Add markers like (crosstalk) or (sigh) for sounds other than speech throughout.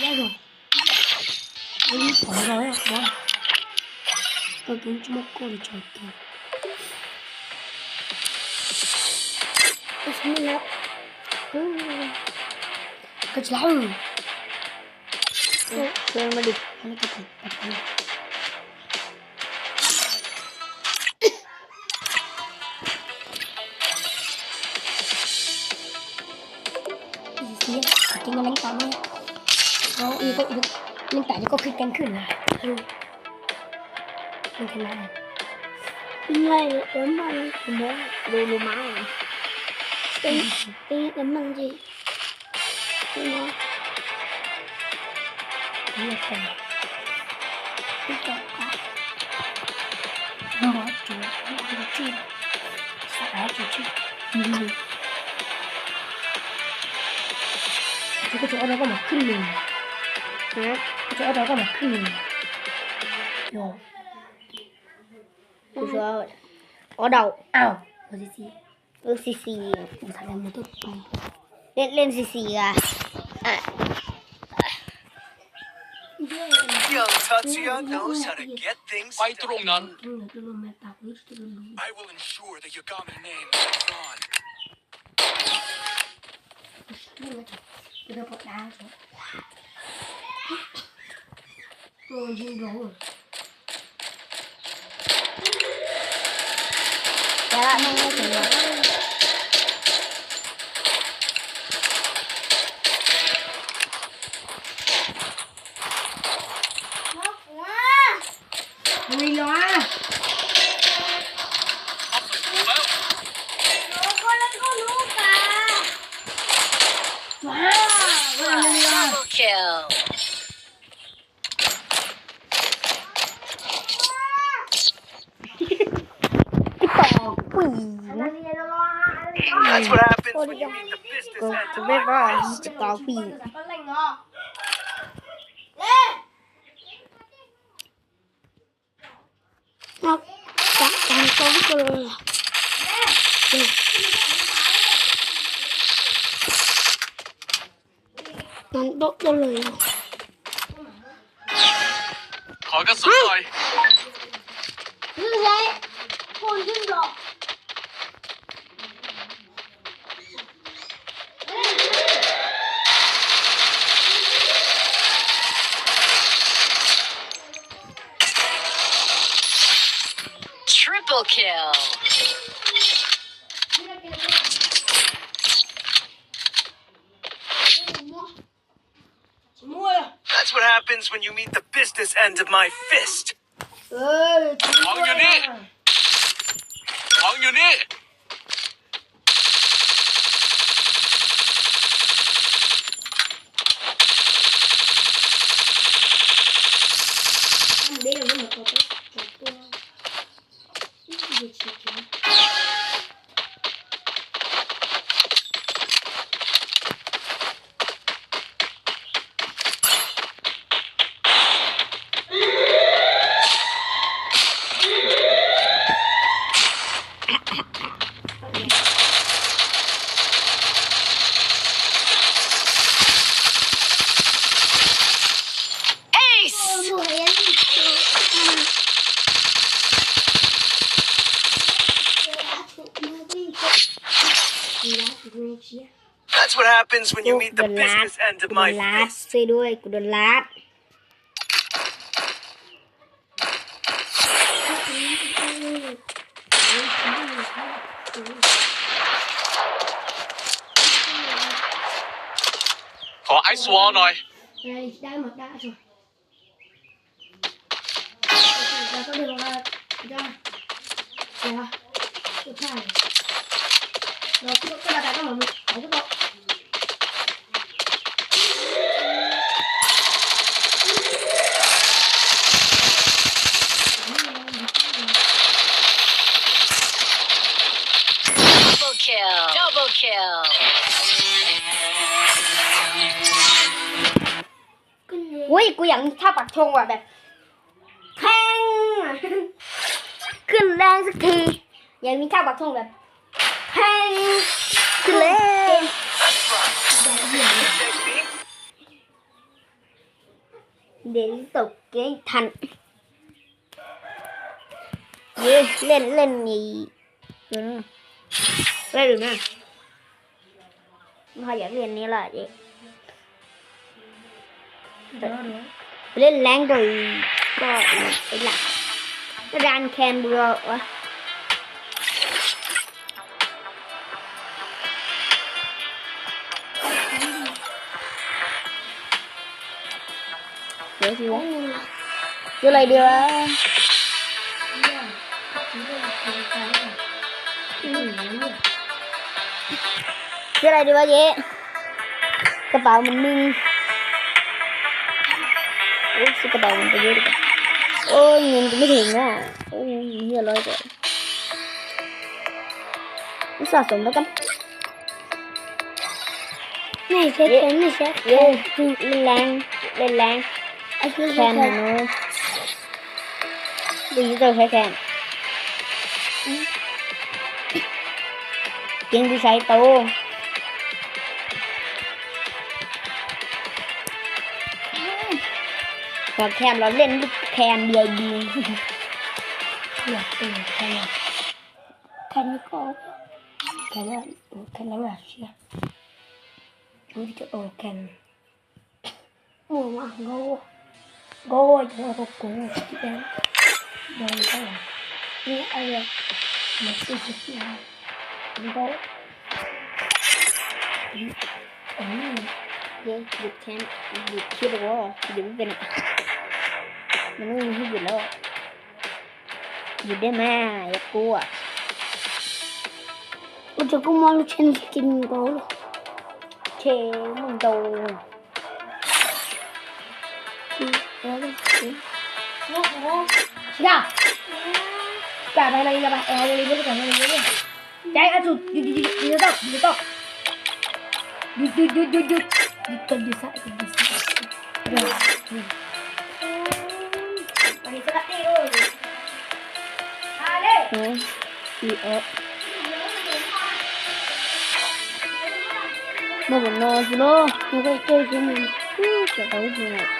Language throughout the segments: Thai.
Diego. Oğlum para yapma. Bak bunu çok olacaktı. Bismillah. Kaç lan? Görmedik. Hadi bakalım. bakalım. Tinggal lagi kamu. แล้วอีก็เล่นแต่ก็คลิกกันขึ้นนะดูเป็นขนาดไม่เอ็มมันผมดูดูมาตีตีเอ็มมันจีตีนะเรียกกันตีต่อค่ะน้องจูจูจีสายจูจีนี่จูก็จะเอาแล้วก็มาขึ้นเลย 네. 이제 하다가 막 큰일 나. 야. 무서워. 어다오. 아우. 어디지? 어디지? 사람이 또. 렌, 렌시시가. 아. Young Tatsuya knows how lên get things done. I will ensure the Yagami name is gone. So, ich bin geholt. Der hat noch nicht gemacht. That's what happens when you meet the business at the river. I used to call weed. Nó cắt thành con cơ Nó đốt cho lời Có cái súng rồi. Như thế Hồn dân rồi kill. That's what happens when you meet the business end of my fist. เอ้ย ของอยู่นี่ ของอยู่นี่ lá chị nghe chị. That's what happens when you meet the โดนลัด business end กู of โด my นลัด fist. ช่วยด้วยกูโดนลัด ขอไอซ์วอลหน่อย Đây, đã mặc đã rồi. Đã có được rồi. Ra. Dạ. Tiếp theo. Rồi, cái cái là đã có một mình. Không có đâu. Double kill. Double kill. อุ้ยกูอยากมีท่าปั 너 그것보다가 너무 잘 굽어. Double kill. (laughs) บบแทงขึ้นแรง That's right. Next beat. เดี๋ยวตกเกมทันเย้เล่นเล่นนี่เดี๋ยวนะเล่นหรือนะพออยากเล่นนี้ละเย้เล่นแรงโดยก็ไอ้หลักร้านแคนเบอรเดียวะ Dễ chưa? Vô này điều á. Vô này điều á vậy. Cái bảo mình đi. Ủa, cái bảo mình phải vô. Ôi, nhìn cũng biết hình đó à. Ôi, nhìn lôi rồi. Nó xả súng cắm này sẽ tính này sẽ mình làm mình làm กระเป๋ามันไปเยอะดีกว่าโอ้ยเงินกูไม่ถึงอะโอ้ยเฮียร้อยกว่าสะสมแล้วกันไม่ใช่แค่ไม่ใช่เย้เล่นแรงเล่นแรงไอ้คือแคแค่นหนูดูยูเซอร์แค่แคนยิงดูใช้โตพอแคนเราเล่นลูกแคนเดียวดีอยากเป็นแค่แค่นี้ก็แค่นั้นแค่นั้นอะเชียรู้ที่จะโอแค่มัวมากโง่ Go, ich brauche Go. Dann, dann, dann. Nee, Alter. Muss ich jetzt hier haben. Go. Mm. Yes, you can. You kill the wall. You didn't win it. มันไม่มีที่หยุดแล้วหยุดได้ไหมอย่ากลัวมันจะกูมองลูกชิ้นกินกูเชมึงโดน Ya. Ya, main lagi gak. Eh, main libur kan main libur. Jangan acu. Jut jut jut jut top, jut top. Jut jut jut jut jut. Jut top bisa, jut bisa. Ya. Mari kita tiru. Ale. Oh. Iya. Mau benar, benar. Kita itu sini. Hmm, kita itu sini.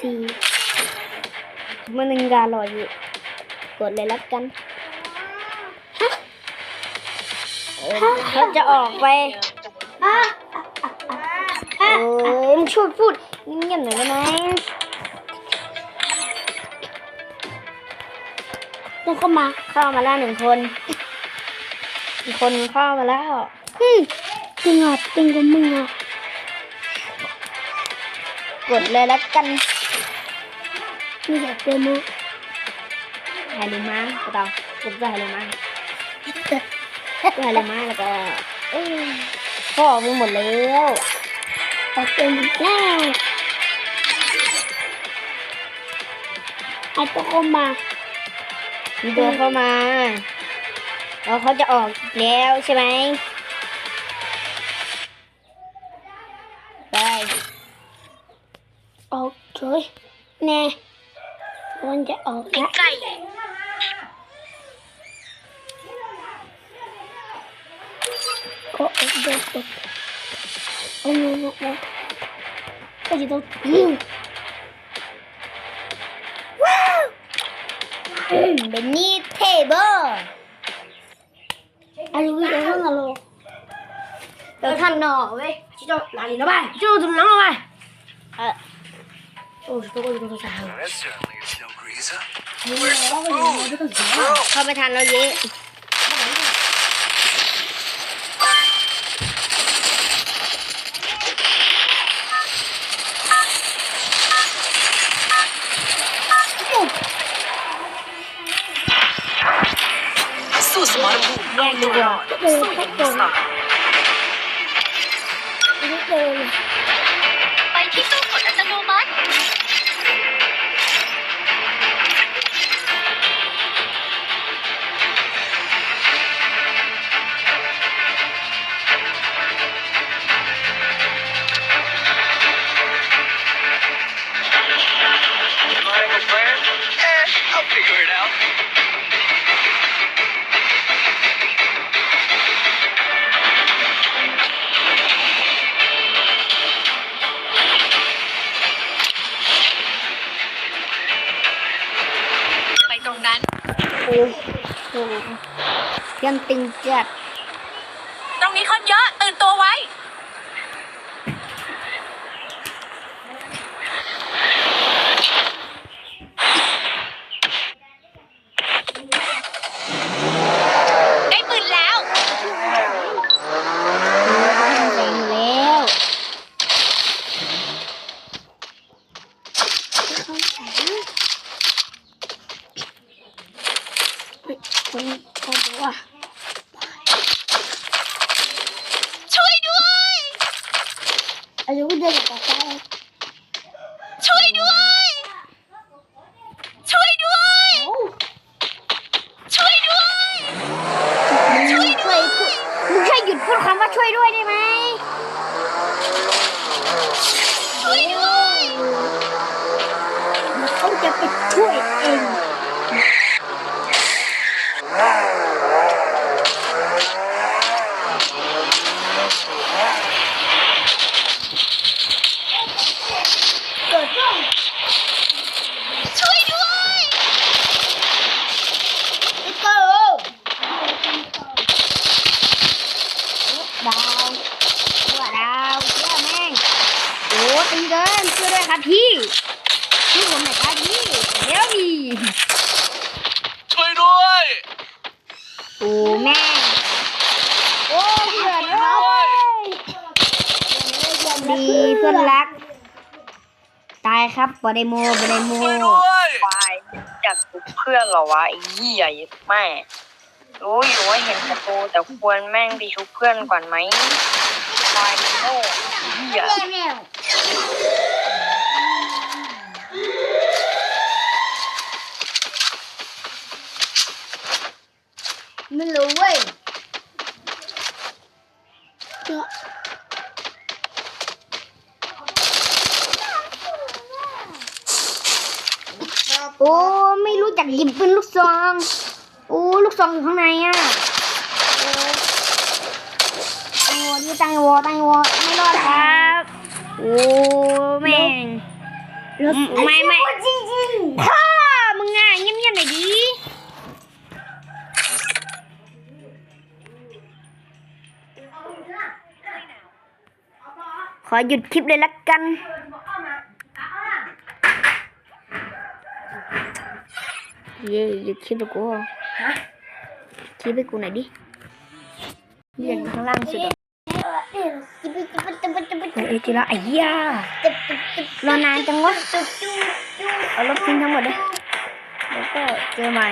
สีมันหนึ่งกาลอยอยู่กดเลยละกันเออเขาจะออกไปอะเอ้ยมึงช่วยพูดเงียบหน่อยได้ไหมต้องเข้ามาเข้ามาแล้วหนึ่งคนอีกคนเข้ามาแล้วอืมตึงอะตึงกว่ามึงอะ กดเลยละกันไม่อยากเจอมึงไฮลูมาก็ต้องกดไฮลูมาไฮลูมาแล้วก็เอ้ยพ่อออกไปหมดแล้วอยากเจอมึงแล้วไอ้ตัวเข้ามามีตัวเข้ามาแล้วเขาจะออกอีกแล้วใช่ไหมไปอ อกเฉยแน่มันจะออกแล้วใกล้ก็ออกเด็กกดเอาเงินออกแล้วก็จะต้องอืมเป็นนี่เทเบิลอะไรวิ่งเข้ามาโลเดี๋ยวท่านหน่อเว้ยชิโดหลานนี่นะบ้านชิโดจุดน้ำมาเออโอ้ชิโดก็อยู่ตรงกลาง That certainly is no greaser. แล้วก็อยู่ในตู้เสียเข้าไปทันแ哦，这个我就不能杀了。哎呀，那个人，我这，他被他能赢。哦。哦。哦。哦。哦。哦。哦。哦。哦。哦。 ยังตึงจัด ตรงนี้คนเยอะ ตื่นตัวไว้ ได้ปืนแล้ว แรงแล้ว คนเขาบอกว่าช่วยด้วยอายุเดินกับใครช่วยด้วย ช่วยด้วย ช่วยด้วย ช่วยช่วยพูดมึงช่วยหยุดพูดคำว่าช่วยด้วยได้ไหมช่วยด้วยเขาจะไปช่วยเอง เกิดเรื่อง ช่วยด้วย ติ๊กเกอร์ ดาวตัวดาวเชื่อแม่ง โอ้ตีเกินช่วยด้วยครับพี่ช่วยผมหน่อยครับพี่เดี๋ยวดีช่วยด้วยโอ้แม่งโอ้เพื่อนเอ้ยดีเพื่อนรัก ตายครับบอดโมบอดโมช่วยด้วยควายอยากชุบเพื่อนเหรอวะไอ้เหี้ยแม่รู้อยู่ว่าเห็นศัตรูแต่ควรแม่งไปชุบเพื่อนก่อนไหมควายโง่ไอ้เหี้ย ไม่รู้เว้ยโอ้ ไม่รู้จักหยิบปืนลูกซอง โอ้ ลูกซองอยู่ข้างในอะโอ้ตังวอนี่ตังวอตังวอไม่รอดครับ โอ้แม่งไม่ไม่พ่อมึงอะเงียบๆหน่อยดิขอหยุดคลิปเลยละกันเย่หยุดคลิปไปกูฮะคลิปไปกูหน่อยดิเรียนข้างล่างสุดอะเอ้ยจีละไอ้ย่ารอนานจังวะเอาลบทิ้งทั้งหมดเลยแล้วก็เจอใหม่